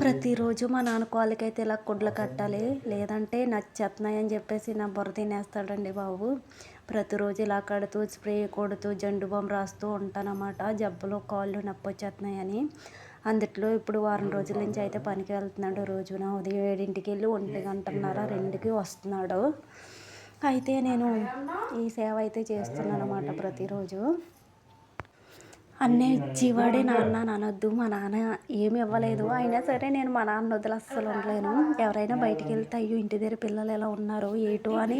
ప్రతిరోజు మా నాన్న కాళ్ళకైతే ఇలా కుడ్లు కట్టాలి. లేదంటే నచ్చేస్తున్నాయి అని చెప్పేసి నా బుర్ర తినేస్తాడండి బాబు. ప్రతిరోజు ఇలా కడుతూ స్ప్రే కొడుతూ జండు బాం రాస్తూ ఉంటానన్నమాట. జబ్బులు కాళ్ళు నొప్పి వచ్చేస్తున్నాయని అందుట్లో ఇప్పుడు వారం రోజుల నుంచి అయితే పనికి వెళ్తున్నాడు. రోజున ఉదయం ఏడింటికి వెళ్ళి ఒంటి గంటన్నర రెండుకి వస్తున్నాడు. అయితే నేను ఈ సేవ అయితే చేస్తున్నాను ప్రతిరోజు. అన్నీ ఇచ్చేవాడే నాన్న నానొద్దు మా నాన్న ఏమి ఇవ్వలేదు. అయినా సరే నేను మా నాన్న వదిలి అస్సలు ఉండలేను. ఎవరైనా బయటికి వెళ్తే అయ్యో ఇంటి దగ్గర పిల్లలు ఎలా ఉన్నారు ఏటు అని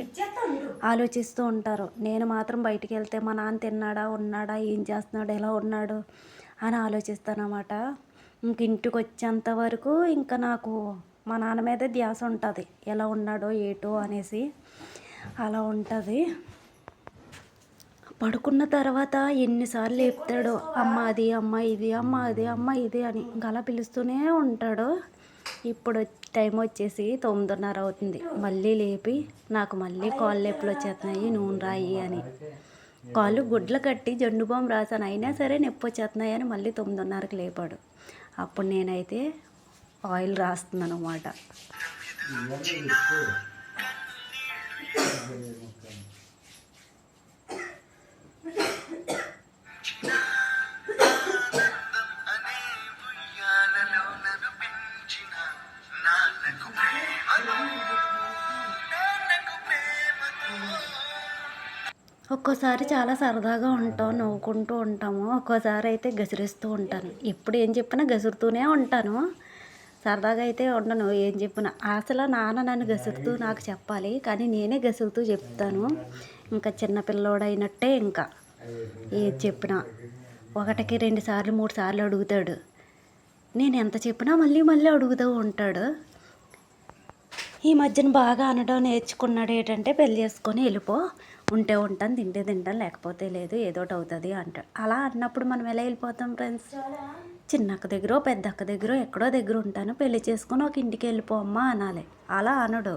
ఆలోచిస్తూ ఉంటారు. నేను మాత్రం బయటికి వెళ్తే మా నాన్న తిన్నాడా ఉన్నాడా ఏం చేస్తున్నాడు ఎలా ఉన్నాడు అని ఆలోచిస్తానమాట. ఇంక ఇంటికి వచ్చేంత వరకు ఇంకా నాకు మా నాన్న మీద ధ్యాస ఉంటుంది. ఎలా ఉన్నాడో ఏటో అనేసి అలా ఉంటుంది. పడుకున్న తర్వాత ఎన్నిసార్లు లేపుతాడో అమ్మ అది అమ్మ ఇది అమ్మ అది అమ్మ ఇది అని ఇంకా అలా పిలుస్తూనే ఉంటాడు ఇప్పుడు టైం వచ్చేసి తొమ్మిదిన్నర అవుతుంది. మళ్ళీ లేపి నాకు మళ్ళీ కాళ్ళు లేపులు వచ్చేస్తున్నాయి నూనె రాయి అని. కాళ్ళు గుడ్లు కట్టి జండు బాంబు రాసాను అయినా సరే నొప్పి వచ్చేస్తున్నాయి అని మళ్ళీ తొమ్మిదిన్నరకు లేపాడు. అప్పుడు నేనైతే ఆయిల్ రాస్తున్నాను అన్నమాట ఒక్కోసారి చాలా సరదాగా ఉంటాం నవ్వుకుంటూ ఉంటాము. ఒక్కోసారి అయితే గసిరిస్తూ ఉంటాను. ఎప్పుడు ఏం చెప్పినా గసురుతూనే ఉంటాను. సరదాగా అయితే ఉండను ఏం చెప్పినా. అసలు నాన్న నన్ను గసురుతూ నాకు చెప్పాలి కానీ నేనే గసురుతూ చెప్తాను. ఇంకా చిన్నపిల్లోడైనట్టే ఇంకా ఏది చెప్పినా. ఒకటికి రెండు సార్లు మూడు సార్లు అడుగుతాడు. నేను ఎంత చెప్పినా మళ్ళీ మళ్ళీ అడుగుతూ ఉంటాడు. ఈ మధ్యన బాగా అనడం నేర్చుకున్నాడు ఏంటంటే పెళ్ళి చేసుకొని వెళ్ళిపో. ఉంటే ఉంటాను తింటే తింటాను లేకపోతే లేదు ఏదో ఒకటి అవుతుంది అంటాడు. అలా అన్నప్పుడు మనం ఎలా వెళ్ళిపోతాం ఫ్రెండ్స్? చిన్నక్క దగ్గర పెద్దక్క దగ్గర ఎక్కడో దగ్గర ఉంటాను. పెళ్ళి చేసుకొని ఒక ఇంటికి వెళ్ళిపో అమ్మా అనాలి. అలా అనడు.